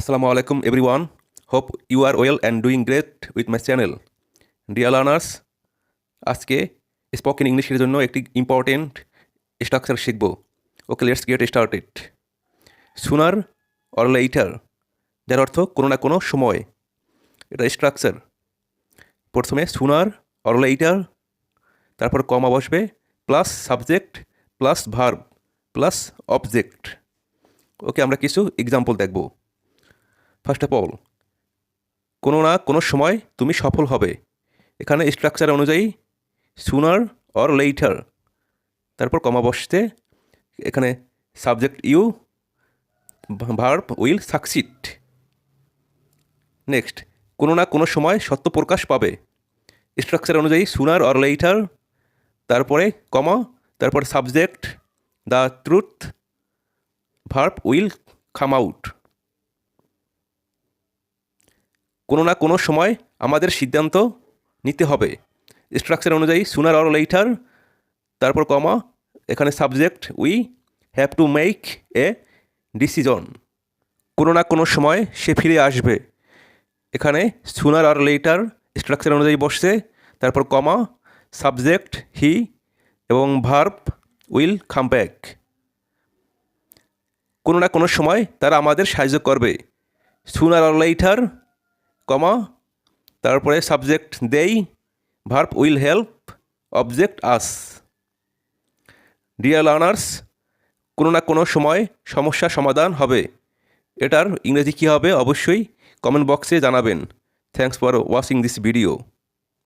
Assalamu alaikum everyone. Hope you are well and doing great with my channel Dear learners, আজকে spoken ইংলিশের জন্য একটি important structure শিখব। Okay let's get started sooner or later যার অর্থ কোনো না কোনো সময়। এটা স্ট্রাকচার প্রথমে সুনার অর লেইটার তারপর কমা বসবে plus subject plus verb plus object okay আমরা কিছু এক্সাম্পল দেখব। ফার্স্ট অফ অল কোনো না কোনো সময় তুমি সফল হবে। এখানে স্ট্রাকচার অনুযায়ী সুনার অর লেইটার তারপর কমা বসতে এখানে subject you verb will succeed next কোনো না কোনো সময় সত্য প্রকাশ পাবে। স্ট্রাকচার অনুযায়ী সুনার অর লেইটার তারপরে কমা তারপর subject the truth verb will come out কোনো না কোনো সময় আমাদের সিদ্ধান্ত নিতে হবে। স্ট্রাকচার অনুযায়ী সুনার অর লেইটার তারপর কমা এখানে subject we have to make a decision কোনো না কোনো সময় সে ফিরে আসবে। এখানে সুনার আর লেটার স্ট্রাকচার অনুযায়ী বসছে, তারপর কমা সাবজেক্ট হি এবং ভার্ব উইল কাম ব্যাক কোনো না কোনো সময় তারা আমাদের সাহায্য করবে। সুনার আর লেটার কমা তারপরে subject they verb will help object us dear learners কোনো না কোনো সময় সমস্যা সমাধান হবে। এটার ইংরেজি কী হবে? অবশ্যই কমেন্ট বক্সে জানাবেন। Thanks for watching this video